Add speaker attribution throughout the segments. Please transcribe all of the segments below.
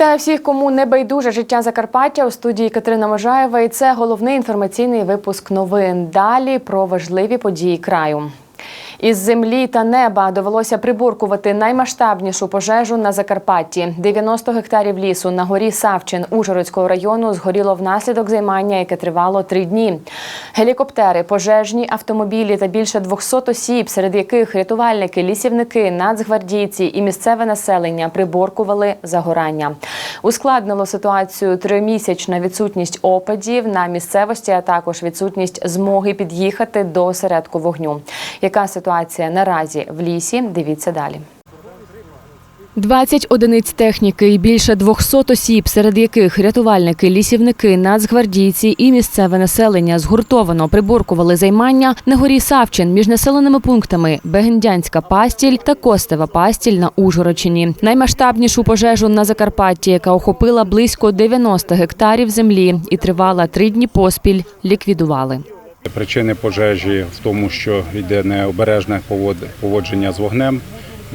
Speaker 1: Вітаю всіх, кому не байдуже життя Закарпаття у студії Катерина Можаєва. І це головний інформаційний випуск новин. Далі про важливі події краю. Із землі та неба довелося приборкувати наймасштабнішу пожежу на Закарпатті. 90 гектарів лісу на горі Савчин Ужгородського району згоріло внаслідок займання, яке тривало три дні. Гелікоптери, пожежні автомобілі та більше 200 осіб, серед яких рятувальники, лісівники, нацгвардійці і місцеве населення приборкували загорання. Ускладнило ситуацію тримісячна відсутність опадів на місцевості, а також відсутність змоги під'їхати до осередку вогню. Яка ситуація наразі в лісі? Дивіться далі. 20 одиниць техніки і більше 200 осіб, серед яких рятувальники, лісівники, нацгвардійці і місцеве населення згуртовано приборкували займання на горі Савчин між населеними пунктами Бегендянська пастіль та Костева пастіль на Ужгородщині. Наймасштабнішу пожежу на Закарпатті, яка охопила близько 90 гектарів землі і тривала три дні поспіль, ліквідували.
Speaker 2: Причини пожежі в тому, що йде необережне поводження з вогнем.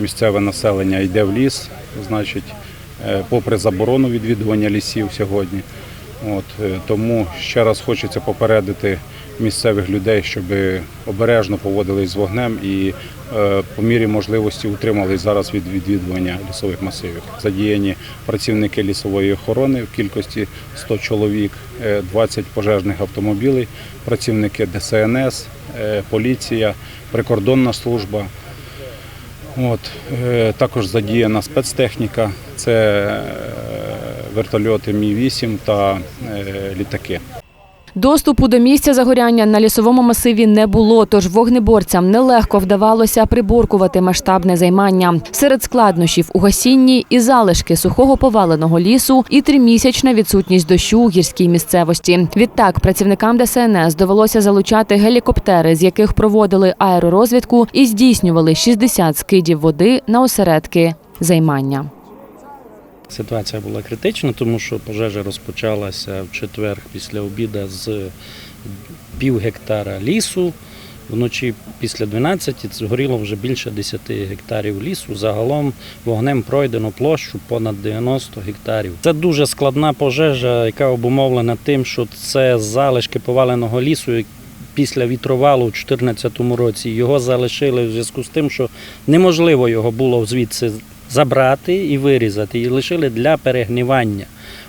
Speaker 2: Місцеве населення йде в ліс, значить, е, попри заборону відвідування лісів сьогодні. От, е, тому ще раз хочеться попередити місцевих людей, щоб обережно поводились з вогнем і е, по мірі можливості утримались зараз від відвідування лісових масивів. Задіяні працівники лісової охорони в кількості 100 чоловік, е, 20 пожежних автомобілів, працівники ДСНС, е, поліція, прикордонна служба. От, е, також задіяна спецтехніка, це е, вертольоти Мі-8 та е, літаки.
Speaker 1: Доступу до місця загоряння на лісовому масиві не було, тож вогнеборцям нелегко вдавалося приборкувати масштабне займання. Серед складнощів у гасінні і залишки сухого поваленого лісу, і тримісячна відсутність дощу у гірській місцевості. Відтак працівникам ДСНС довелося залучати гелікоптери, з яких проводили аеророзвідку і здійснювали 60 скидів води на осередки займання.
Speaker 3: Ситуація була критична, тому що пожежа розпочалася в четвер після обіду з пів гектара лісу. Вночі після 12 згоріло вже більше 10 гектарів лісу. Загалом вогнем пройдено площу понад 90 гектарів. Це дуже складна пожежа, яка обумовлена тим, що це залишки поваленого лісу. Після вітровалу у 2014 році його залишили в зв'язку з тим, що неможливо його було звідси забрати і вирізати, і лишили для перегнівання.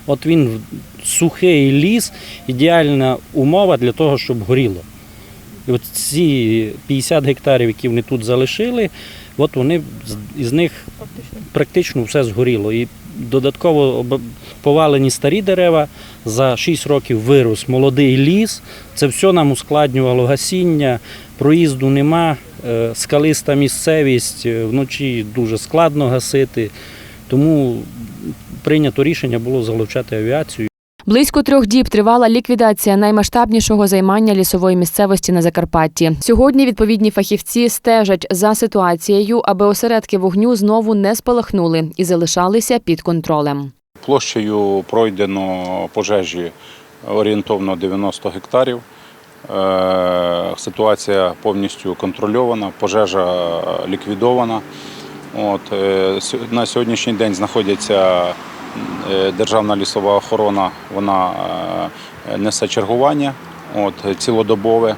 Speaker 3: От він сухий ліс, ідеальна умова для того, щоб горіло. І от ці 50 гектарів, які вони тут залишили, от вони із них практично все згоріло. І додатково повалені старі дерева, за 6 років вирос молодий ліс. Це все нам ускладнювало гасіння, проїзду нема, скалиста місцевість, е, вночі дуже складно гасити. Тому прийнято рішення було залучати авіацію.
Speaker 1: Близько трьох діб тривала ліквідація наймасштабнішого займання лісової місцевості на Закарпатті. Сьогодні відповідні фахівці стежать за ситуацією, аби осередки вогню знову не спалахнули і залишалися під контролем.
Speaker 2: Площею пройдено пожежі орієнтовно 90 гектарів. Е, Ситуація повністю контрольована, пожежа ліквідована. От, е, на сьогоднішній день знаходиться е, Державна лісова охорона, вона е, несе чергування от, цілодобове,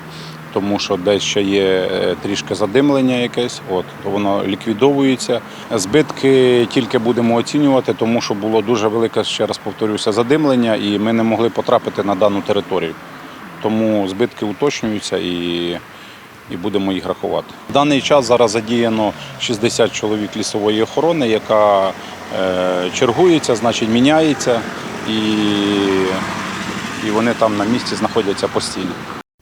Speaker 2: тому що десь ще є е, трішки задимлення якесь, от, то воно ліквідовується. Збитки тільки будемо оцінювати, тому що було дуже велике, ще раз повторюся, задимлення, і ми не могли потрапити на дану територію. Тому збитки уточнюються і, і будемо їх рахувати. В даний час зараз задіяно 60 чоловік лісової охорони, яка е, чергується, значить міняється, і, і вони там на місці знаходяться постійно.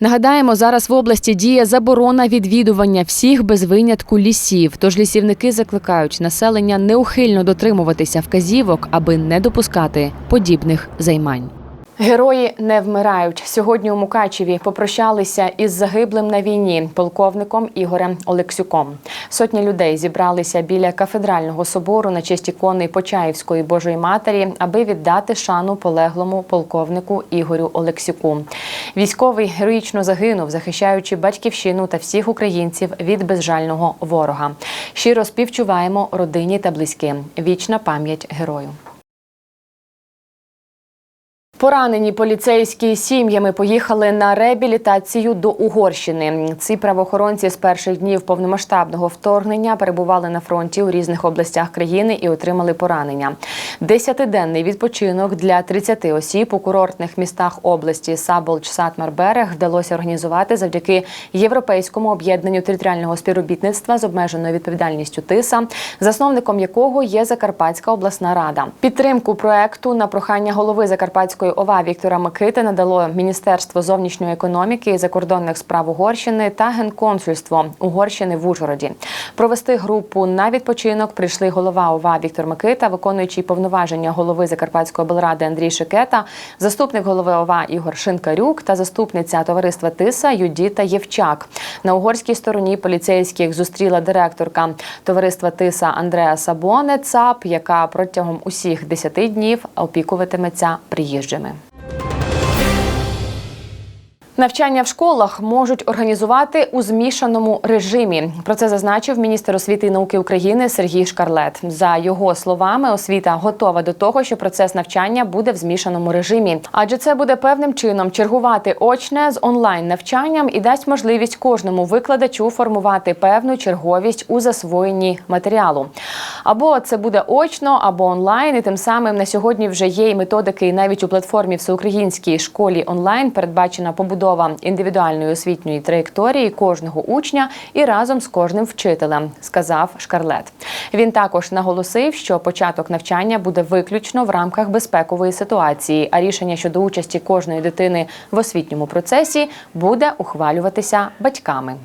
Speaker 1: Нагадаємо, зараз в області діє заборона відвідування всіх без винятку лісів. Тож лісівники закликають населення неухильно дотримуватися вказівок, аби не допускати подібних займань. Герої не вмирають. Сьогодні у Мукачеві попрощалися із загиблим на війні полковником Ігорем Олексюком. Сотні людей зібралися біля кафедрального собору на честь ікони Почаївської Божої Матері, аби віддати шану полеглому полковнику Ігорю Олексюку. Військовий героїчно загинув, захищаючи батьківщину та всіх українців від безжального ворога. Щиро співчуваємо родині та близьким. Вічна пам'ять герою. Поранені поліцейські сім'ями поїхали на реабілітацію до Угорщини. Ці правоохоронці з перших днів повномасштабного вторгнення перебували на фронті у різних областях країни і отримали поранення. Десятиденний відпочинок для 30 осіб у курортних містах області Саболч, Сатмар, Берег вдалося організувати завдяки європейському об'єднанню територіального співробітництва з обмеженою відповідальністю ТИСА, засновником якого є Закарпатська обласна рада. Підтримку проекту на прохання голови Закарпатської ОВА Віктора Микити надало Міністерство зовнішньої економіки і закордонних справ Угорщини та Генконсульство Угорщини в Ужгороді. Провести групу на відпочинок прийшли голова ОВА Віктор Микита, виконуючий повноваження голови Закарпатської облради Андрій Шикета, заступник голови ОВА Ігор Шинкарюк та заступниця товариства Тиса Юдіта Євчак. На угорській стороні поліцейських зустріла директорка товариства Тиса Андреа Сабоне ЦАП, яка протягом усіх 10 днів опікуватиметься gościemy. Навчання в школах можуть організувати у змішаному режимі. Про це зазначив міністр освіти і науки України Сергій Шкарлет. За його словами, освіта готова до того, що процес навчання буде в змішаному режимі, адже це буде певним чином чергувати очне з онлайн навчанням і дасть можливість кожному викладачу формувати певну черговість у засвоєнні матеріалу. Або це буде очно, або онлайн. І тим самим на сьогодні вже є і методики. І навіть у платформі Всеукраїнській школі онлайн передбачена побудова індивідуальної освітньої траєкторії кожного учня і разом з кожним вчителем, сказав Шкарлет. Він також наголосив, що початок навчання буде виключно в рамках безпекової ситуації, а рішення щодо участі кожної дитини в освітньому процесі буде ухвалюватися батьками.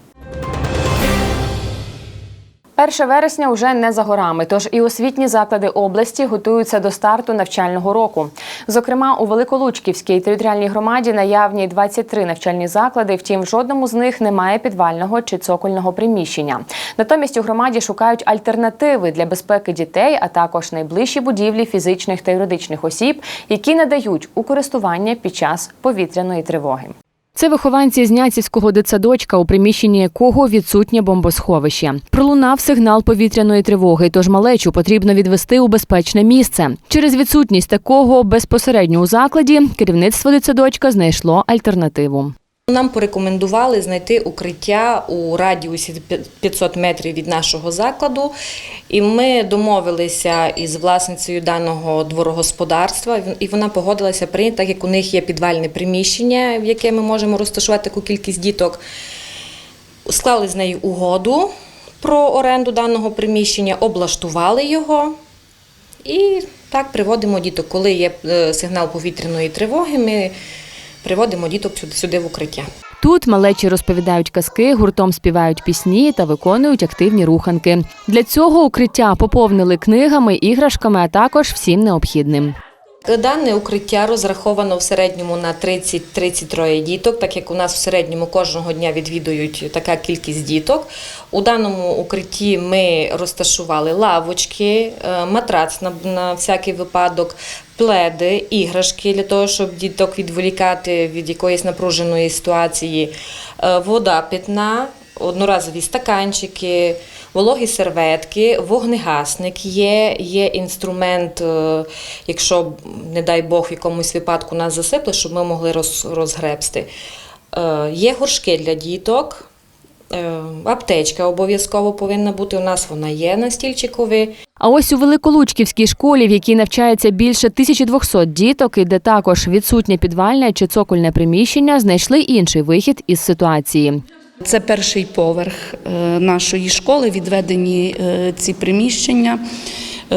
Speaker 1: 1 вересня вже не за горами, тож і освітні заклади області готуються до старту навчального року. Зокрема, у Великолучківській територіальній громаді наявні 23 навчальні заклади. Втім, в жодному з них немає підвального чи цокольного приміщення. Натомість у громаді шукають альтернативи для безпеки дітей, а також найближчі будівлі фізичних та юридичних осіб, які надають у користування під час повітряної тривоги. Це вихованці зняцівського дитсадочка, у приміщенні якого відсутнє бомбосховище. Пролунав сигнал повітряної тривоги, тож малечу потрібно відвести у безпечне місце. Через відсутність такого безпосередньо у закладі керівництво дитсадочка знайшло альтернативу.
Speaker 4: Нам порекомендували знайти укриття у радіусі 500 метрів від нашого закладу, і ми домовилися із власницею даного дворогосподарства, і вона погодилася прийняти, так як у них є підвальне приміщення, в яке ми можемо розташувати таку кількість діток. Склали з нею угоду про оренду даного приміщення, облаштували його. І так приводимо діток. Коли є е, сигнал повітряної тривоги, ми приводимо діток сюди, сюди в укриття.
Speaker 1: Тут малечі розповідають казки, гуртом співають пісні та виконують активні руханки. Для цього укриття поповнили книгами, іграшками, а також всім необхідним.
Speaker 4: Дане укриття розраховано в середньому на 30-33 діток, так як у нас в середньому кожного дня відвідують така кількість діток. У даному укритті ми розташували лавочки, е, матрац на, на всякий випадок, пледи, іграшки для того, щоб діток відволікати від якоїсь напруженої ситуації, е, вода питна, одноразові стаканчики, вологі серветки, вогнегасник є, є інструмент, е, якщо, не дай Бог, в якомусь випадку нас засипле, щоб ми могли роз, розгребсти. Е, Є горшки для діток. Е, Аптечка обов'язково повинна бути. У нас вона є на стільчикові.
Speaker 1: А ось у Великолучківській школі, в якій навчається більше 1200 діток, і де також відсутнє підвальне чи цокольне приміщення, знайшли інший вихід із ситуації.
Speaker 5: Це перший поверх е, нашої школи, відведені е, ці приміщення. Е,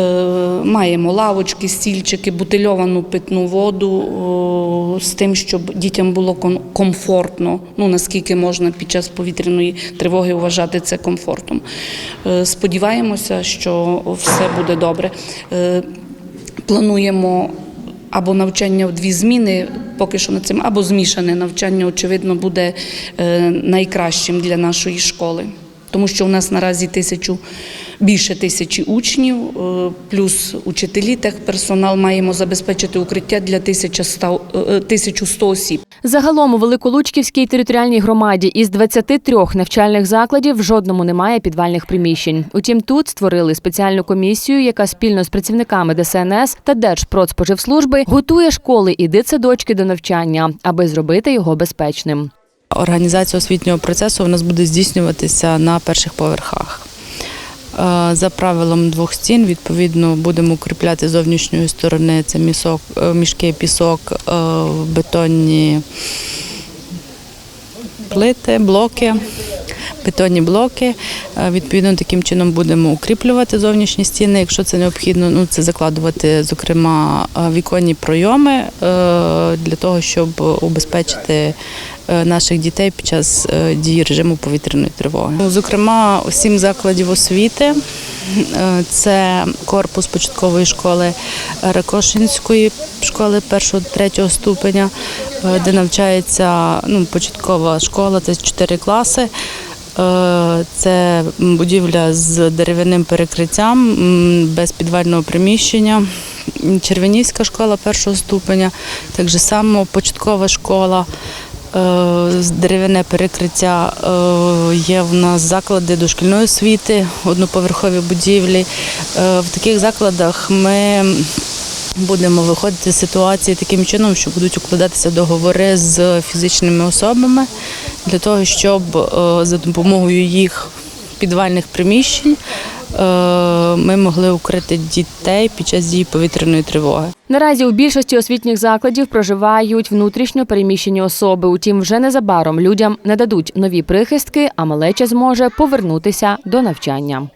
Speaker 5: Маємо лавочки, стільчики, бутильовану питну воду з тим, щоб дітям було комфортно, ну наскільки можна під час повітряної тривоги вважати це комфортом. Сподіваємося, що все буде добре. Плануємо або навчання в дві зміни, поки що над цим, або змішане навчання, очевидно, буде е, найкращим для нашої школи. Тому що у нас наразі тисячу, більше тисячі учнів, е, плюс учителі, техперсонал маємо забезпечити укриття для 1100 е, 1100 осіб.
Speaker 1: Загалом у Великолучківській територіальній громаді із 23 навчальних закладів в жодному немає підвальних приміщень. Утім, тут створили спеціальну комісію, яка спільно з працівниками ДСНС та Держпродспоживслужби готує школи і дитсадочки до навчання, аби зробити його безпечним.
Speaker 2: Організація освітнього процесу у нас буде здійснюватися на перших поверхах. Е, За правилом двох стін, відповідно, будемо укріпляти зовнішньої сторони це місок, е, мішки, пісок, е, бетонні плити, блоки, бетонні блоки. Відповідно, таким чином будемо укріплювати зовнішні стіни. Якщо це необхідно, ну це закладувати, зокрема, віконні пройоми для того, щоб убезпечити наших дітей під час е, дії режиму повітряної тривоги. Ну, Зокрема, сім закладів освіти. Е, Це корпус початкової школи Ракошинської школи першого-третього ступеня, е, де навчається ну, початкова школа, це 4 класи. Е, Це будівля з дерев'яним перекриттям, без підвального приміщення. Червонівська школа першого ступеня, так само початкова школа. Е, Дерев'яне перекриття Е, є в нас заклади дошкільної освіти, одноповерхові будівлі. Е, В таких закладах ми будемо виходити з ситуації таким чином, що будуть укладатися договори з фізичними особами для того, щоб за допомогою їх підвальних приміщень е, ми могли укрити дітей під час дії повітряної тривоги.
Speaker 1: Наразі у більшості освітніх закладів проживають внутрішньо переміщені особи. Утім, вже незабаром людям нададуть нові прихистки, а малеча зможе повернутися до навчання.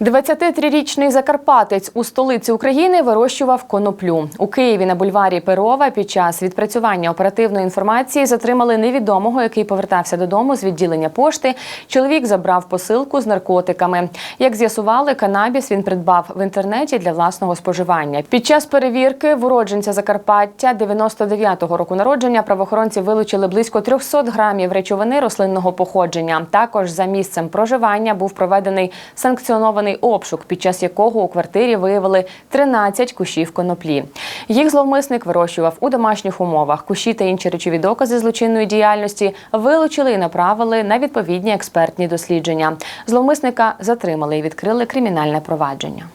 Speaker 1: 23-річний закарпатець у столиці України вирощував коноплю. У Києві на бульварі Перова під час відпрацювання оперативної інформації затримали невідомого, який повертався додому з відділення пошти. Чоловік забрав посилку з наркотиками. Як з'ясували, канабіс він придбав в інтернеті для власного споживання. Під час перевірки в Закарпаття 99-го року народження правоохоронці вилучили близько 300 грамів речовини рослинного походження. Також за місцем проживання був проведений санкціонований обшук, під час якого у квартирі виявили 13 кущів коноплі. Їх зловмисник вирощував у домашніх умовах. Кущі та інші речові докази злочинної діяльності вилучили і направили на відповідні експертні дослідження. Зловмисника затримали і відкрили кримінальне провадження.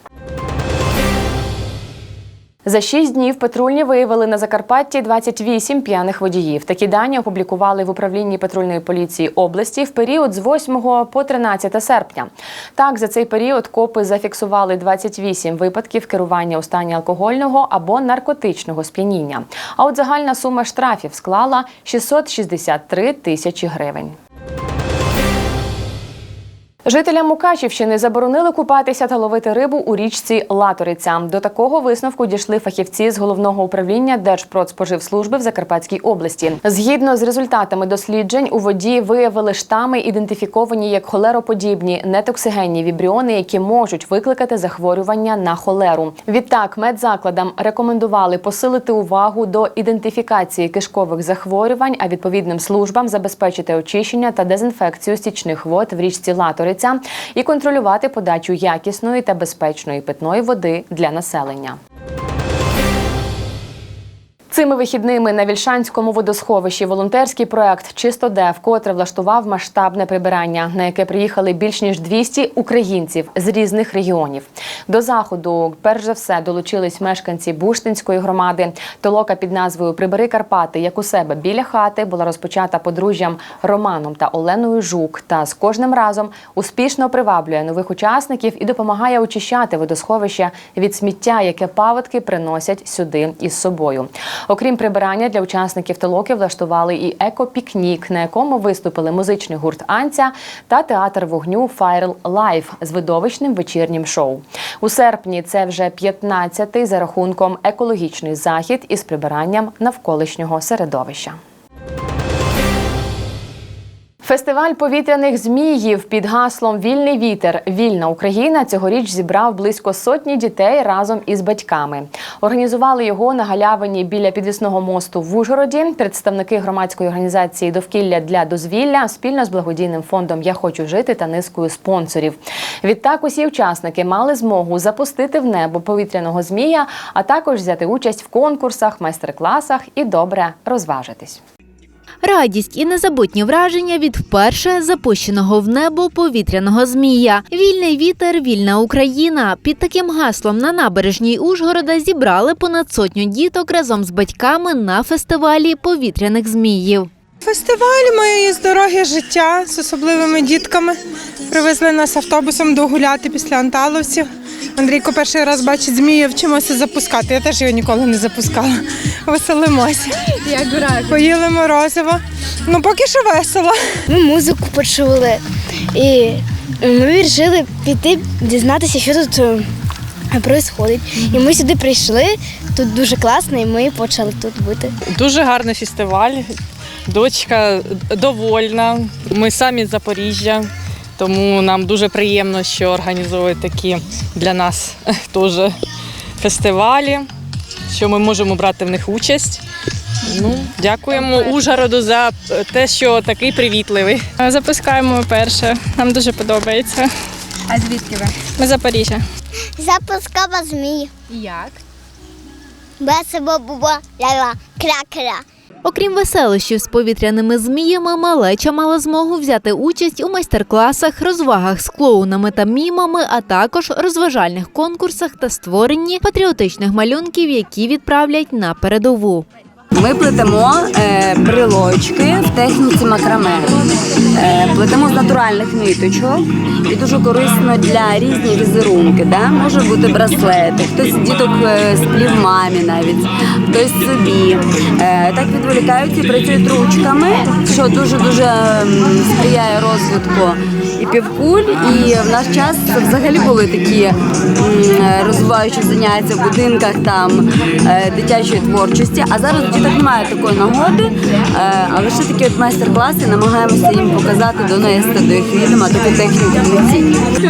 Speaker 1: За шість днів патрульні виявили на Закарпатті 28 п'яних водіїв. Такі дані опублікували в управлінні патрульної поліції області в період з 8 по 13 серпня. Так, за цей період копи зафіксували 28 випадків керування у стані алкогольного або наркотичного сп'яніння. А от загальна сума штрафів склала 663 тисячі гривень. Жителям Мукачівщини заборонили купатися та ловити рибу у річці Латориця. До такого висновку дійшли фахівці з головного управління Держпродспоживслужби в Закарпатській області. Згідно з результатами досліджень, у воді виявили штами, ідентифіковані як холероподібні нетоксигенні вібріони, які можуть викликати захворювання на холеру. Відтак, медзакладам рекомендували посилити увагу до ідентифікації кишкових захворювань, а відповідним службам забезпечити очищення та дезінфекцію стічних вод в річці Латориця і контролювати подачу якісної та безпечної питної води для населення. Цими вихідними на Вільшанському водосховищі волонтерський проект Чистоде вкотре влаштував масштабне прибирання, на яке приїхали більш ніж 200 українців з різних регіонів. До заходу, перш за все, долучились мешканці Буштинської громади. Толока під назвою Прибери Карпати як у себе біля хати була розпочата подружжям Романом та Оленою Жук. Та з кожним разом успішно приваблює нових учасників і допомагає очищати водосховище від сміття, яке паводки приносять сюди із собою. Окрім прибирання для учасників толоки влаштували і екопікнік, на якому виступили музичний гурт Анця та театр вогню Файрл Лайф з видовищним вечірнім шоу. У серпні це вже 15-й за рахунком екологічний захід із прибиранням навколишнього середовища. Фестиваль повітряних зміїв під гаслом Вільний вітер, вільна Україна цьогоріч зібрав близько сотні дітей разом із батьками. Організували його на галявині біля підвісного мосту в Ужгороді. Представники громадської організації Довкілля для дозвілля спільно з благодійним фондом Я хочу жити та низкою спонсорів. Відтак усі учасники мали змогу запустити в небо повітряного змія, а також взяти участь в конкурсах, майстер-класах і добре розважитись.
Speaker 6: Радість і незабутні враження від вперше запущеного в небо повітряного змія. Вільний вітер, вільна Україна. Під таким гаслом на набережній Ужгорода зібрали понад сотню діток разом з батьками на фестивалі повітряних зміїв.
Speaker 7: Фестиваль моє здоров'я життя з особливими дітками. Привезли нас автобусом догуляти після Анталовців. Андрійко перший раз бачить змію, вчимося запускати. Я теж його ніколи не запускала. Веселимося. Поїли морозиво. Ну поки що весело.
Speaker 8: Ми музику почули і ми вирішили піти дізнатися, що тут відбувається. І ми сюди прийшли. Тут дуже класно, і ми почали тут бути.
Speaker 9: Дуже гарний фестиваль. Дочка довольна. Ми самі з Запоріжжя, тому нам дуже приємно, що організовують такі для нас теж фестивалі, що ми можемо брати в них участь. Ну, дякуємо Ужгороду за те, що такий привітливий.
Speaker 10: Запускаємо перше. Нам дуже подобається.
Speaker 11: А звідки ви?
Speaker 10: Ми з Запоріжжя.
Speaker 8: Запускала змій.
Speaker 11: Як?
Speaker 8: Весело було ляла кракера.
Speaker 6: Окрім веселощів з повітряними зміями, малеча мала змогу взяти участь у майстер-класах, розвагах з клоунами та мімами, а також розважальних конкурсах та створенні патріотичних малюнків, які відправлять на передову.
Speaker 11: Ми плетемо е, брелочки в техніці макраме. Е, плетемо з натуральних ниточок і дуже корисно для різні візерунки. Да? Може бути браслети, хтось діток е, сплів мамі навіть, хтось собі. Е, так відволікаються працюють ручками, що дуже-дуже сприяє розвитку і півкуль. І в наш час взагалі були такі м, розвиваючі заняття в будинках там е, дитячої творчості. А зараз діток немає такої нагоди, е, а лише такі от майстер-класи намагаємося їм показати, донести до їх відома таку техніку.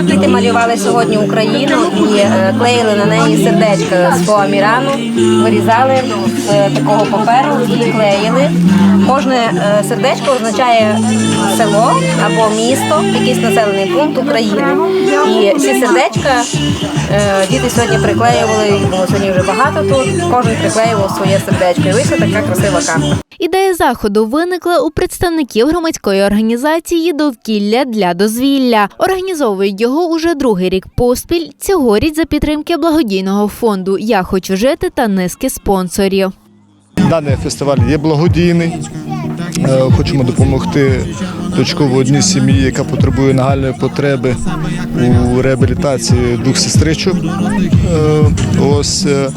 Speaker 4: Діти малювали сьогодні Україну і е, клеїли на неї сердечка з фоамірану, вирізали з е, такого паперу і клеїли. Кожне сердечко означає село або місто, якийсь населений пункт України. І ці сердечка діти сьогодні приклеювали, їх сьогодні вже багато тут. Кожен приклеював своє сердечко. І вийшла така красива карта.
Speaker 6: Ідея заходу виникла у представників громадської організації Довкілля для дозвілля. Організовують його уже другий рік поспіль. Цьогоріч за підтримки благодійного фонду Я хочу жити та низки спонсорів.
Speaker 12: Даний фестиваль є благодійний. Е, Хочемо допомогти дочково одній сім'ї, яка потребує нагальної потреби у реабілітації двох сестричок. Е, Ось е,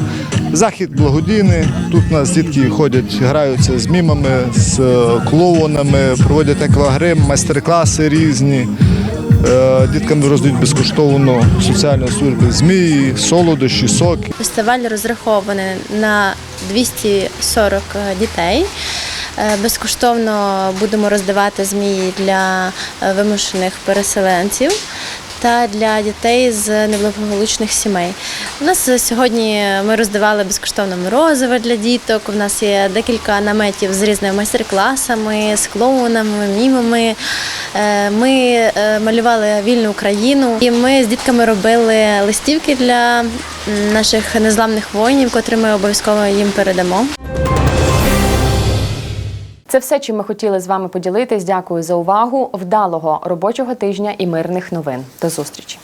Speaker 12: захід благодійний. Тут у нас дітки ходять, граються з мімами, з е, клоунами, проводять аквагрим, майстер-класи різні. Е, Діткам роздають безкоштовно соціальні служби змії, солодощі, соки.
Speaker 10: Фестиваль розрахований на 240 дітей. Е, Безкоштовно будемо роздавати змії для вимушених переселенців та для дітей з неблагополучних сімей. У нас сьогодні ми роздавали безкоштовно морозиво для діток. У нас є декілька наметів з різними майстер-класами, з клоунами, мімами. Е, Ми е, малювали вільну Україну, і ми з дітками робили листівки для наших незламних воїнів, котрі ми обов'язково їм передамо.
Speaker 1: Це все, чим ми хотіли з вами поділитись. Дякую за увагу. Вдалого робочого тижня і мирних новин. До зустрічі.